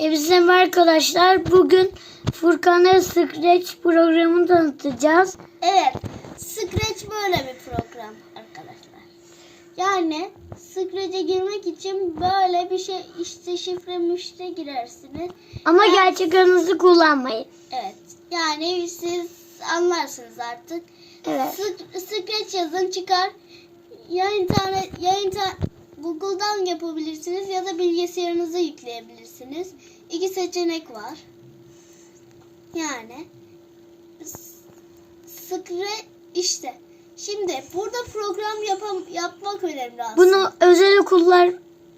Hepinize merhaba arkadaşlar. Bugün Furkan'a Scratch programını tanıtacağız. Evet. Scratch böyle bir program arkadaşlar. Yani Scratch'e girmek için böyle bir şey işte şifre mişre girersiniz. Ama gerçek adınızı kullanmayın. Evet. Yani siz anlarsınız artık. Evet. Sc- Scratch yazın çıkar. Ya internet ya inter Google'dan yapabilirsiniz ya da bilgisayarınıza yükleyebilirsiniz. İki seçenek var. Yani s- Scratch işte. Şimdi burada program yapam yapmak önemli aslında. Bunu özel okullar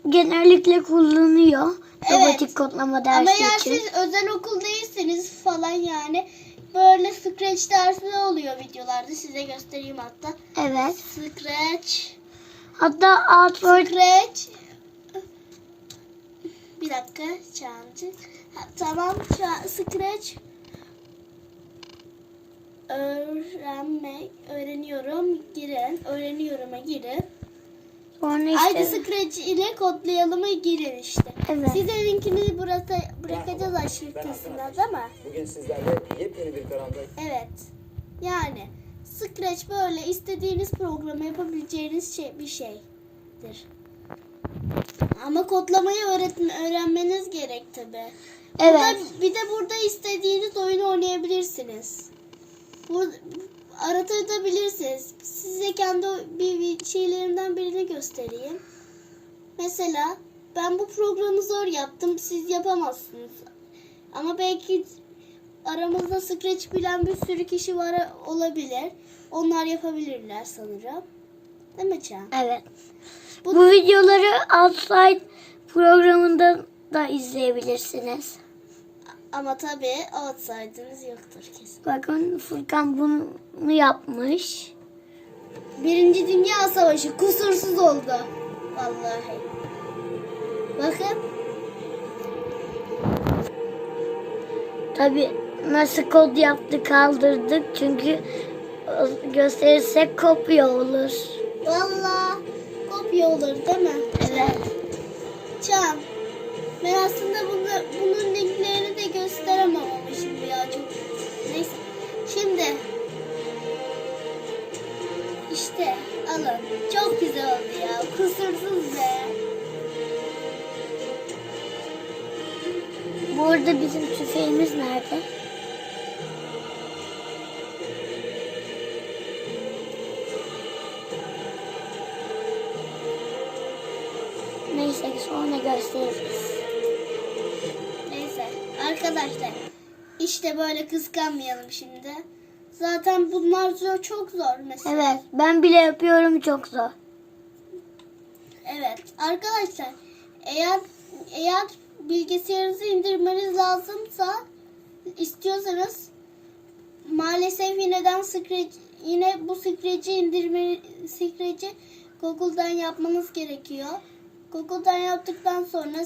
genellikle kullanıyor. Evet. Robotik kodlama Ama dersi eğer için. siz özel okul değilseniz falan yani böyle Scratch dersi oluyor videolarda. Size göstereyim hatta. Evet. Scratch Hatta Outward Scratch Bir dakika Çağancı. Ha, tamam Ça- Scratch öğrenmek öğreniyorum girin öğreniyorum'a girin. sonra Haydi işte Scratch ile kodlayalım'a girin işte. Evet. Size linkini burası bırakacağız aşağı kısmına değil mi? Bugün sizlerle yepyeni bir kanalda Evet. Yani Scratch böyle istediğiniz programı yapabileceğiniz şey bir şeydir. Ama kodlamayı öğretme, öğrenmeniz gerek tabi. evet. Bir de burada istediğiniz oyunu oynayabilirsiniz. Bu aratabilirsiniz. Size kendi bir şeylerinden birini göstereyim. Mesela ben bu programı zor yaptım. Siz yapamazsınız. Ama belki aramızda Scratch bilen bir sürü kişi var olabilir. Onlar yapabilirler sanırım. Değil mi Çağan? Evet. Bu- Bu videoları Outside programında da izleyebilirsiniz. Ama tabii outside'ınız yoktur kesin. Bakın Furkan bunu yapmış. Birinci Dünya Savaşı kusursuz oldu. Vallahi. Bakın. Tabi nasıl kod yaptı kaldırdık çünkü gösterirsek kopya olur. Vallahi kopya olur değil mi? Evet. Can. Ben aslında bunu, bunun linklerini de gösteremem ama şimdi ya çok. Neyse. Şimdi. İşte alın. Çok güzel oldu ya. Kusursuz be. Bu arada bizim tüfeğimiz nerede? Neyse sonra gösteririz. Neyse arkadaşlar işte böyle kıskanmayalım şimdi. Zaten bunlar zor, çok zor mesela. Evet ben bile yapıyorum çok zor. Evet arkadaşlar eğer eğer bilgisayarınızı indirmeniz lazımsa istiyorsanız maalesef yineden Scratch yine bu Scratch'i indirme Scratch'i Google'dan yapmanız gerekiyor. Google'dan yaptıktan sonra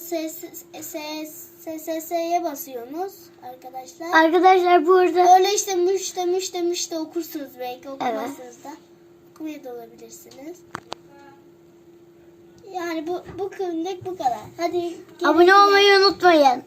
SSS'ye basıyorsunuz arkadaşlar. Arkadaşlar bu arada Öyle işte müşte müşte müşte okursunuz belki okumazsınız da. Okumaya da olabilirsiniz. Yani bu bu günlük bu kadar. Hadi abone olmayı unutmayın.